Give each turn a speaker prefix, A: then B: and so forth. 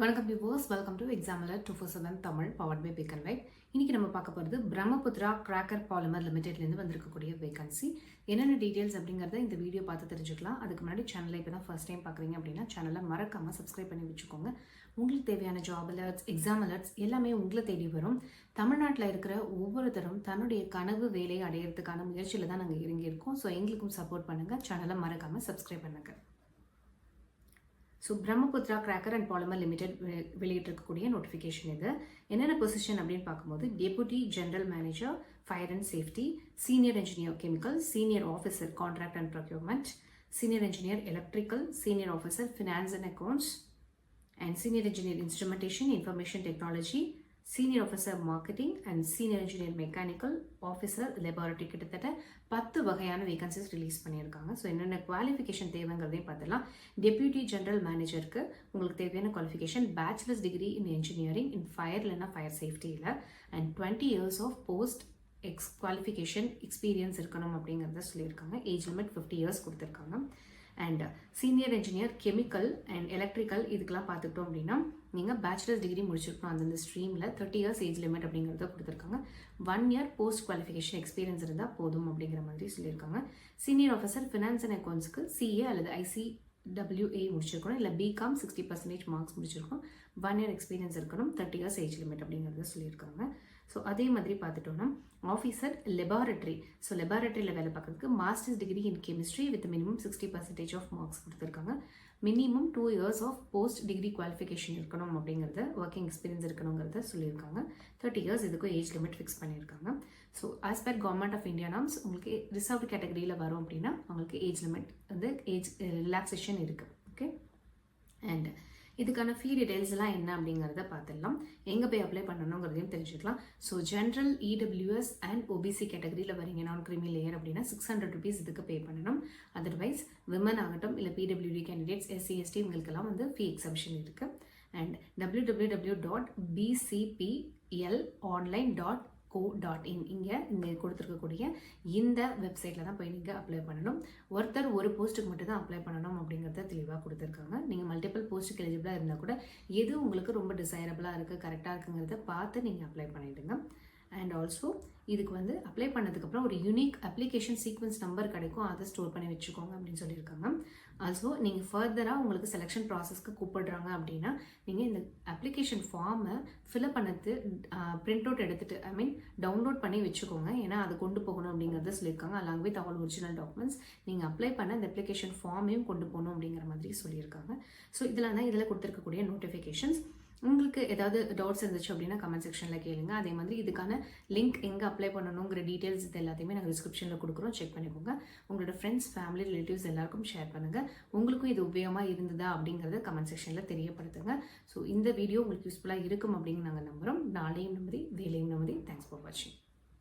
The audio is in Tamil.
A: வணக்கம் விவோஸ் வெல்கம் டு எக்ஸாமில் two four seven Tamil powered by pick and white இன்றைக்கி நம்ம பார்க்க போகிறது பிரம்மபுத்ரா கிராக்கர் பாலிமர் லிமிடெட்லேருந்து வந்திருக்கக்கூடிய வேகன்சி என்னென்ன டீட்டெயில்ஸ் அப்படிங்கிறத இந்த வீடியோ பார்த்து தெரிஞ்சுக்கலாம். அதுக்கு முன்னாடி சேனலை இப்போ தான் ஃபர்ஸ்ட் டைம் பார்க்குறீங்க அப்படின்னா சேனலை மறக்காமல் சப்ஸ்கிரைப் பண்ணி வச்சுக்கோங்க. உங்களுக்கு தேவையான ஜாப் அலர்ட்ஸ் எக்ஸாம் அலர்ட்ஸ் எல்லாமே உங்களை தேடி வரும். தமிழ்நாட்டில் இருக்கிற ஒவ்வொருத்தரும் தன்னுடைய கனவு வேலையை அடையிறதுக்கான முயற்சியில் தான் நாங்கள் இறங்கியிருக்கோம். ஸோ எங்களுக்கும் சப்போர்ட் பண்ணுங்கள் சேனலை மறக்காமல் சப்ஸ்கிரைப் பண்ணுங்கள் so Brahmaputra cracker and polymer limited வெளியிட்டிருக்கக்கூடிய notification இது. என்னென்ன பொசிஷன் அப்படின்னு பார்க்கும்போது deputy general manager fire and safety senior engineer chemical senior officer contract and procurement senior engineer electrical senior officer finance and accounts and senior engineer instrumentation information technology senior officer marketing and senior engineer mechanical officer laboratory கிட்டத்தட்ட பத்து வகையான வேகன்சிஸ் ரிலீஸ் பண்ணியிருக்காங்க. ஸோ என்னென்ன குவாலிஃபிகேஷன் தேவைங்கிறதையும் பார்த்துலாம் டெப்யூட்டி ஜென்ரல் மேனேஜருக்கு உங்களுக்கு தேவையான qualification bachelors degree in engineering in fire இல்லைன்னா fire சேஃப்டியில் and twenty years of post ex qualification experience இருக்கணும் அப்படிங்கிறத சொல்லியிருக்காங்க. ஏஜ் லிமிட் ஃபிஃப்டி இயர்ஸ் கொடுத்துருக்காங்க. And senior engineer chemical and electrical இதுக்கெல்லாம் பார்த்துக்கிட்டோம் அப்படின்னா நீங்கள் பேச்சுலர்ஸ் டிகிரி முடிச்சிருக்கணும். அந்தந்த ஸ்ட்ரீமில் தேர்ட்டி இயர்ஸ் ஏஜ் லிமிட் அப்படிங்கிறத கொடுத்துருக்காங்க. One year post qualification experience இருந்தால் போதும் அப்படிங்கிற மாதிரி சொல்லியிருக்காங்க. சீனியர் ஆஃபீஸர் ஃபினான்ஸ் அண்ட் அக்கௌண்ட்ஸ்க்கு சிஏ அல்லது ஐசி டபிள்யூஏ முடிச்சிருக்கணும். இல்லை பிகாம் சிக்ஸ்டி பர்சன்டேஜ் மார்க்ஸ் முடிச்சிருக்கணும். ஒன் இயர் எக்ஸ்பீரியன்ஸ் இருக்கணும். தேர்ட்டி இயர்ஸ் ஏஜ் லிமிட் அப்படிங்கிறத சொல்லியிருக்காங்க. ஸோ அதே மாதிரி பார்த்துட்டோன்னா ஆஃபீஸர் லெபார்டரி ஸோ லெபார்டரியில் வேலை பார்க்கறதுக்கு masters degree in chemistry with minimum sixty percentage of marks கொடுத்துருக்காங்க. Minimum two years of post degree qualification இருக்கணும் அப்படிங்கிறத ஒர்க்கிங் எக்ஸ்பீரியன்ஸ் இருக்கணுங்கிறத சொல்லியிருக்காங்க. தேர்ட்டி இயர்ஸ் இதுக்கும் ஏஜ் லிமிட் ஃபிக்ஸ் பண்ணியிருக்காங்க. So as per government of India norms உங்களுக்கு ரிசர்வ் கேட்டகரியில் வரும் அப்படின்னா உங்களுக்கு ஏஜ் லிமிட் வந்து ஏஜ் ரிலாக்ஸேஷன் இருக்குது ஓகே அண்ட் இதுக்கான ஃபீ டீடைல்ஸ்லாம் என்ன அப்படிங்கிறத பார்த்துடலாம். எங்கே போய் அப்ளை பண்ணணுங்கிறதையும் தெரிஞ்சுக்கலாம். So general EWS and OBC கேட்டகரியில் வரீங்க நான் கிரிமி லேயர் அப்படின்னா சிக்ஸ் ஹண்ட்ரட் ருபீஸ் இதுக்கு பே பண்ணணும். அதர்வைஸ் விமன் ஆகட்டும் இல்லை பிடபிள்யூடி கேண்டிடேட்ஸ் எஸ்சி எஸ்டி இவங்களுக்கெல்லாம் வந்து ஃபீ எக்ஸப்ஷன் இருக்குது and W W W dot PCPL online dot co dot in இங்கே இங்கே கொடுத்துருக்கக்கூடிய இந்த வெப்சைட்டில் தான் போய் நீங்கள் அப்ளை பண்ணணும். ஒருத்தர் ஒரு போஸ்ட்டுக்கு மட்டும் தான் அப்ளை பண்ணணும் அப்படிங்கிறத தெளிவாக கொடுத்துருக்காங்க. நீங்கள் மல்டிபிள் போஸ்ட்டுக்கு எலிஜிபிளாக இருந்தால் கூட எது உங்களுக்கு ரொம்ப டிசைரபிளாக இருக்குது கரெக்டாக இருக்குங்கிறத பார்த்து நீங்கள் அப்ளை பண்ணிவிடுங்க அண்ட் ஆல்சோ இதுக்கு வந்து அப்ளை பண்ணதுக்கப்புறம் ஒரு யூனிக் அப்ளிகேஷன் சீக்வன்ஸ் நம்பர் கிடைக்கும். அதை ஸ்டோர் பண்ணி வச்சுக்கோங்க அப்படின்னு சொல்லியிருக்காங்க ஆல்சோ நீங்கள் ஃபர்தராக உங்களுக்கு செலெக்ஷன் ப்ராசஸ்க்கு கூப்பிடுறாங்க அப்படின்னா நீங்கள் இந்த அப்ளிகேஷன் ஃபார்மை ஃபில்அப் பண்ணது பிரிண்ட் அவுட் எடுத்துகிட்டு ஐ மீன் டவுன்லோட் பண்ணி வச்சுக்கோங்க. ஏன்னா அதை கொண்டு போகணும் அப்படிங்கிறத சொல்லியிருக்காங்க. Along with all original documents நீங்கள் அப்ளை பண்ண அந்த அப்ளிகேஷன் ஃபார்மையும் கொண்டு போகணும் அப்படிங்கிற மாதிரி சொல்லியிருக்காங்க. ஸோ இதில் தான் இதில் கொடுத்துருக்கக்கூடிய நோட்டிஃபிகேஷன்ஸ் உங்களுக்கு ஏதாவது டவுட்ஸ் இருந்துச்சு அப்படின்னா கமெண்ட் செக்ஷனில் கேளுங்க. அதே மாதிரி இதுக்கான லிங்க் எங்கே அப்ளை பண்ணணுங்கிற டீட்டெயில்ஸ் இது எல்லாத்தையுமே நாங்கள் டிஸ்கிரிப்ஷனில் கொடுக்குறோம். செக் பண்ணிக்கோங்க. உங்களோட ஃப்ரெண்ட்ஸ் ஃபேமிலி ரிலேட்டிவ்ஸ் எல்லாருக்கும் ஷேர் பண்ணுங்கள் உங்களுக்கும் இது உபயோகமாக இருந்ததா அப்படிங்கிறத கமெண்ட் செக்ஷனில் தெரியப்படுத்துங்க. ஸோ இந்த வீடியோ உங்களுக்கு யூஸ்ஃபுல்லாக இருக்கும் அப்படின்னு நாங்கள் நம்புகிறோம் நாளையும் நம்பி வேலையும் நம்பி தேங்க்ஸ் ஃபார் வாட்சிங்